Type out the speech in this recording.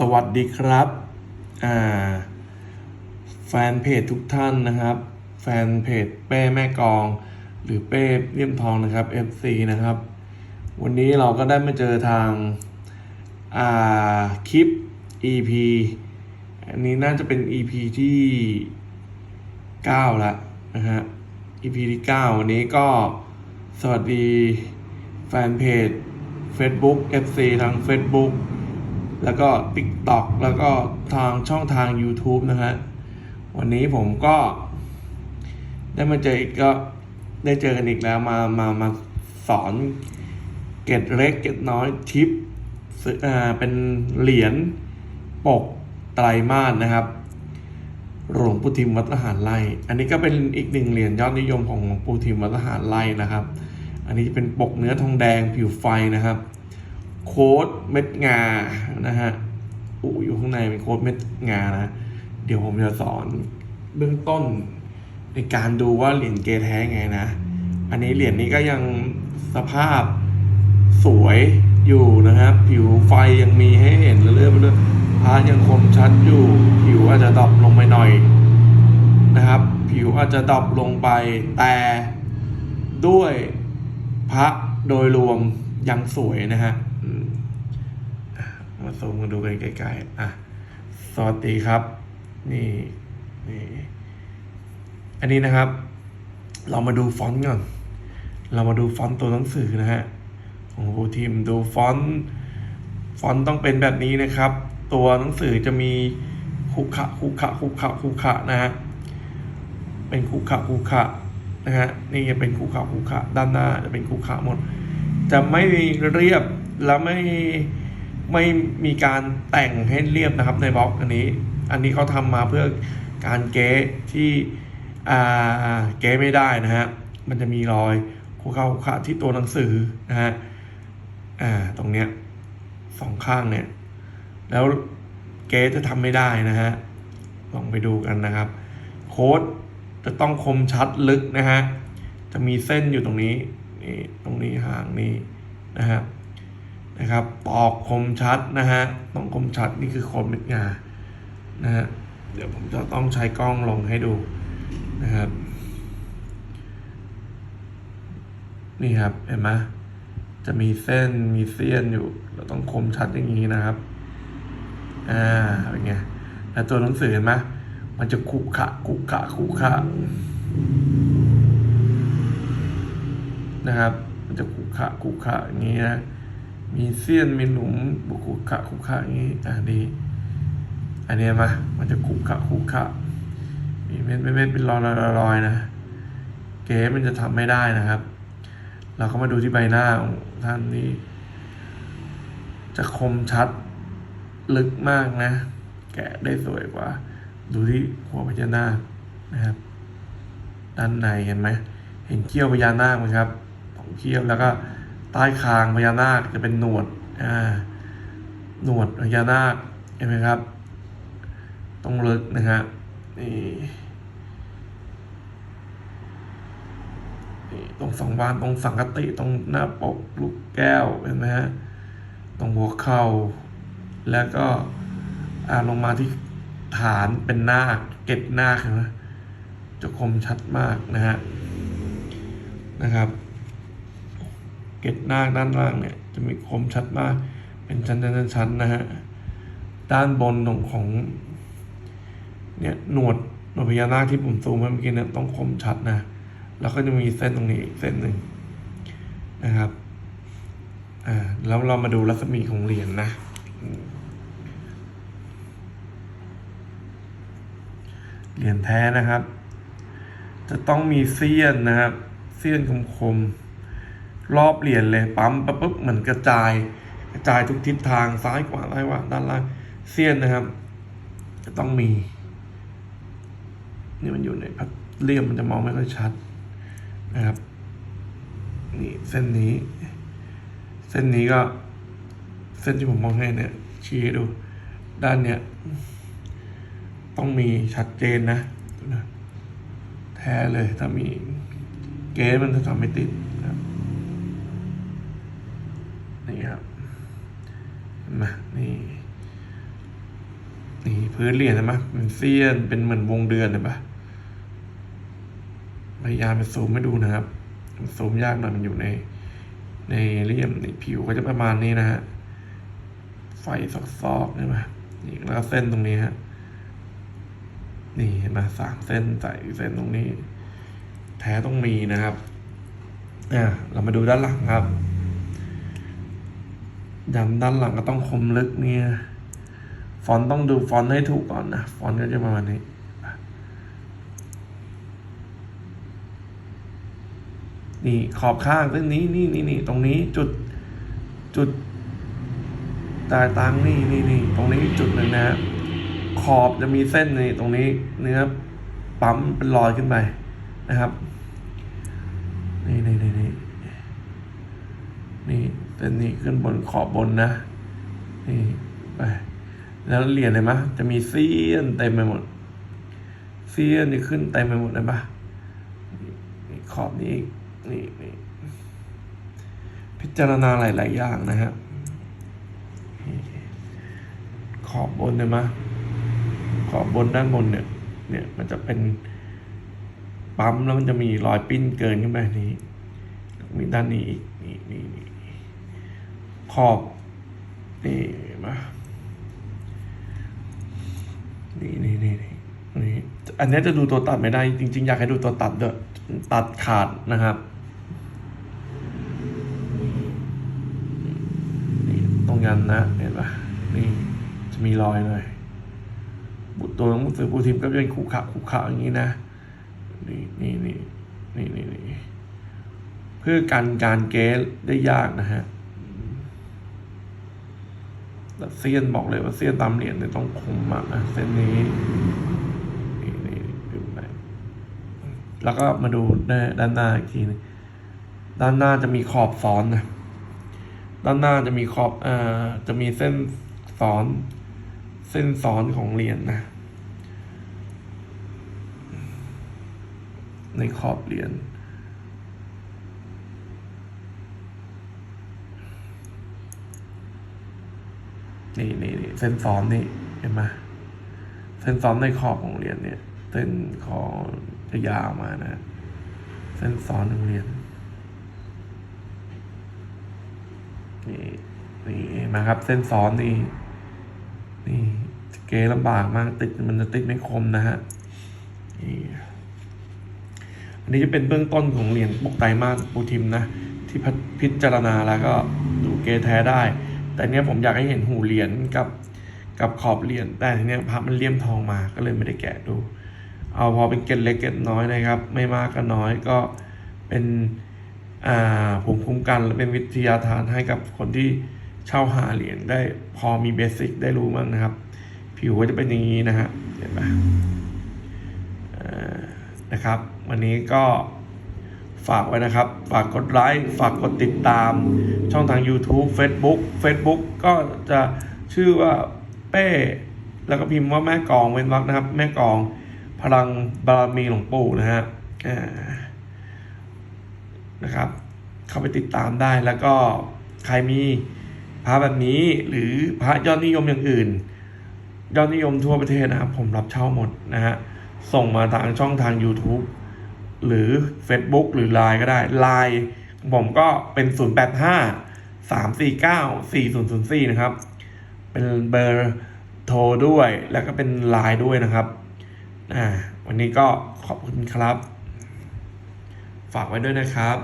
สวัสดีครับแฟนเพจทุกท่านนะครับ แฟนเพจเป้แม่กอง หรือเป้เลี่ยมทองนะครับ FC นะครับ วันนี้เราก็ได้มาเจอทางาคลิป EP อันนี้น่าจะเป็น EP ที่ 9 ละนะฮะ EP ที่ 9 วันนี้ก็สวัสดีแฟนเพจ Facebook FC ทาง Facebook แล้วก็ TikTok แล้วก็ทางช่องทาง YouTube นะฮะ วันนี้ผมก็ ได้มาเจออีกก็ได้เจอกันอีกแล้วมามามาสอนเกร็ดเล็กเกร็ดน้อยทิปออ่าเป็นเหรียญปกไตรมาสนะครับหลวงปู่ทิมวัดทหารไล่ อันนี้ก็เป็นอีกหนึ่งเหรียญยอดนิยมของหลวงปู่ทิมวัดทหารไล่นะครับ อันนี้จะเป็นปกเนื้อทองแดงผิวไฟนะครับ โค้ดเม็ดงานะฮะอูอยู่ข้างในเป็นโค้ดเม็ดงานะ เดี๋ยวผมจะสอนเบื้องต้น ในการดูว่าเหรียญเกแท้ไงนะ อันนี้เหรียญนี้ก็ยังสภาพสวยอยู่นะครับ ผิวไฟยังมีให้เห็นเรื่อยๆเรื่อยๆพระยังคมชัดอยู่ ผิวอาจจะดรอปลงไปหน่อยนะครับ ผิวอาจจะดรอปลงไปแต่ด้วยพระโดยรวมยังสวยนะฮะ มาซูมกันดูกันใกล้ๆอะสวัสดีครับ นี่นี่อันนี้นะครับ เรามาดูฟอนต์ก่อน เรามาดูฟอนต์ตัวหนังสือนะฮะของครูทีมดูฟอนต์ฟอนต์ต้องเป็นแบบนี้นะครับ ตัวหนังสือจะมีคุขะคุขะคุขะคุขะนะฮะเป็นคุขะคุขะนะฮะนี่จะเป็นคุขะคุขะด้านหน้าจะเป็นคุขะหมด จะไม่เรียบ แล้วไม่ไม่มีการแต่งให้เรียบนะครับในบล็อกอันนี้ อันนี้เขาทำมาเพื่อการเก๊ที่เก๊ไม่ได้นะฮะ มันจะมีรอยคุขะคุขะที่ตัวหนังสือนะฮะอ่าตรงเนี้ยสองข้างเนี่ย แล้วเก๊จะทำไม่ได้นะฮะ ลองไปดูกันนะครับ โค้ดจะต้องคมชัดลึกนะฮะ จะมีเส้นอยู่ตรงนี้นี่ตรงนี้ห่างนี้นะฮะ นะครับตอกคมชัดนะฮะ ต้องคมชัดนี่คือคมเม็ดงา นะฮะ เดี๋ยวผมจะต้องใช้กล้องลงให้ดูนะครับ นี่ครับ เห็นไหมจะมีเส้นมีเสี้ยนอยู่ เราต้องคมชัดอย่างนี้นะครับ อ่า เป็นไง แล้วตัวหนังสือเห็นไหมมันจะคุขะคุขะคุขะนะครับ มันจะคุขะคุขะอย่างนี้นะ มีเสี้ยนมีหนุมบุคุขะคุขะอย่างนี้อ่าดีอันนี้มามันจะคุขะคุขะมีเม็ดเม็ดเม็ดเป็นรอยรอยนะเก๋มันจะทำไม่ได้นะครับ เราก็มาดูที่ใบหน้าของท่านนี้จะคมชัดลึกมากนะ แกะได้สวยกว่า ดูที่หัวพญานาคนะครับ ด้านในเห็นไหมเห็นเขี้ยวพญานาคไหมครับของเขี้ยวแล้วก็ ใต้คางพญานาคจะเป็นหนวดอ่าหนวดพญานาคเห็นไหมครับ ต้องลึกนะฮะนี่นี่ตรงสองบานตรงสังกติตรงหน้าปกลูกแก้วเห็นไหมฮะตรงหัวเข่า แล้วก็อาลงมาที่ฐานเป็นนาคเก็ดนาคนะจะคมชัดมากนะฮะนะครับ กล็ดนาคด้านล่างเนี่ยจะมีคมชัดมาก เป็นชั้นๆชั้นๆนะฮะด้านบนของของเนี่ยหนวดหนวดพญานาคที่ผมซูมให้เมื่อกี้เนี่ยต้องคมชัดนะ แล้วก็จะมีเส้นตรงนี้อีกเส้นหนึ่งนะครับอ่าแล้วเรามาดูรัศมีของเหรียญนะเหรียญแท้นะครับ จะต้องมีเสี้ยนนะครับ เสี้ยนคมคมๆ รอบเหรียญเลยปั๊มปั๊บปุ๊บเหมือนกระจาย กระจายทุกทิศทางซ้ายขวาซ้ายขวาด้านล่างเสี้ยนนะครับ จะต้องมี นี่มันอยู่ในพัดเลี่ยมมันจะมองไม่ค่อยชัดนะครับนี่เส้นนี้ เส้นนี้ก็ เส้นที่ผมมองให้เนี่ย ชี้ให้ดู ด้านเนี้ยต้องมีชัดเจนนะดูนะแท้เลยถ้ามีเกสมันจะทำไม่ติด นะนี่นี่พื้นเหรียญเห็นไหมเป็นเสี้ยนเป็นเหมือนวงเดือนเห็นปะพยายามไปซูมให้ดูนะครับซูมยากหน่อยมันอยู่ใน ในเลี่ยมในผิวก็จะประมาณนี้นะฮะไฟซอกๆใช่ไหมนี่แล้วก็เส้นตรงนี้ฮะนี่เห็นไหมสามเส้นใส่เส้นตรงนี้ แท้ต้องมีนะครับอ่าเรามาดูด้านหลังครับ ยันด้านหลังก็ต้องคมลึกเนี่ย ฟอนต์ต้องดูฟอนต์ให้ถูกก่อนนะ ฟอนต์ก็จะประมาณนี้ นี่ขอบข้างเส้นนี้นี่นี่นี่ตรงนี้จุดจุดตายตังนี่นี่นี่ตรงนี้จุดหนึ่งนะฮะขอบจะมีเส้นนี่ตรงนี้เนื้อปั๊มเป็นรอยขึ้นไปนะครับ นี่นี่นี่นี่นี่ เส้นนี้ขึ้นบนขอบบนนะนี่ไปแล้วเหรียญเห็นไหมจะมีเสี้ยนเต็มไปหมด เสี้ยนนี่ขึ้นเต็มไปหมดเลยปะนี่ขอบนี้นี่นี่พิจารณาหลาย ๆ อย่างนะฮะขอบบนเห็นไหมขอบบนด้านบนเนี่ย เนี่ยมันจะเป็นปั๊มแล้วมันจะมีรอยปิ้นเกินขึ้นไปนี้ มีด้านนี้อีกนี่นี่ อบนี่เห็นไหมนี่นี่นี่นี่นี่อันนี้จะดูตัวตัดไม่ได้ จริง ๆ อยากให้ดูตัวตัดด้วยตัดขาดนะครับนี่ตรงยันนะเห็นปะนี่จะมีรอยเลยบุตรตัวหนังสือปูทิมก็เป็นขุขะขุขะอย่างนี้นะนี่นี่นี่นี่นี่นี่เพื่อกันการเกสได้ยากนะฮะ แต่เซียนบอกเลยว่าเซียนตามเหรียญเนี่ยต้องคมมากนะเส้นนี้นี่นี่ดูไปแล้วก็มาดูด้านหน้าอีกทีนึงด้านหน้าจะมีขอบซ้อนนะด้านหน้าจะมีขอบเอ่อจะมีเส้นซ้อน เส้นซ้อนของเหรียญนะในขอบเหรียญ นี่นี่นี่เส้นซ้อนนี่เห็นไหมเส้นซ้อนในขอบของเหรียญเนี่ย เส้นคอจะยาวมานะ เส้นซ้อนของเหรียญนี่นี่เห็นไหมครับ เส้นซ้อนนี่ นี่เกลำบากมากติดมันจะติดไม่คมนะฮะนี่อันนี้จะเป็นเบื้องต้นของเหรียญปกไตรมาสปูทิมนะ ที่พิจารณาแล้วก็ดูเกแท้ได้ แต่เนี้ยผมอยากให้เห็นหูเหรียญกับกับขอบเหรียญแต่ทีเนี้ยพระมันเลี่ยมทองมาก็เลยไม่ได้แกะดู เอาพอเป็นเกล็ดเล็กเกล็ดน้อยนะครับ ไม่มากก็น้อยก็เป็นอ่าภูมิคุ้มกันและเป็นวิทยาทานให้กับคนที่เช่าหาเหรียญได้พอมีเบสิกได้รู้บ้างนะครับ ผิวก็จะเป็นอย่างนี้นะฮะเห็นไหมอ่านะครับ วันนี้ก็ ฝากไว้นะครับ ฝากกดไลค์ ฝากกดติดตาม ช่องทาง YouTube Facebook Facebook ก็จะชื่อว่าเป้ แล้วก็พิมพ์ว่าแม่กองเว้นวรรคนะครับ แม่กองพลังบารมีหลวงปู่นะฮะนะครับ เข้าไปติดตามได้แล้วก็ใครมีพระแบบนี้หรือพระยอดนิยมอย่างอื่น ยอดนิยมทั่วประเทศนะครับ ผมรับเช่าหมดนะฮะส่งมาทางช่องทาง YouTube หรือ Facebook หรือ Line ก็ได้ Line ของผมก็เป็น 085 349 4004 นะครับ เป็นเบอร์โทรด้วยแล้วก็เป็น Line ด้วยนะครับอ่าวันนี้ก็ขอบคุณครับ ฝากไว้ด้วยนะครับ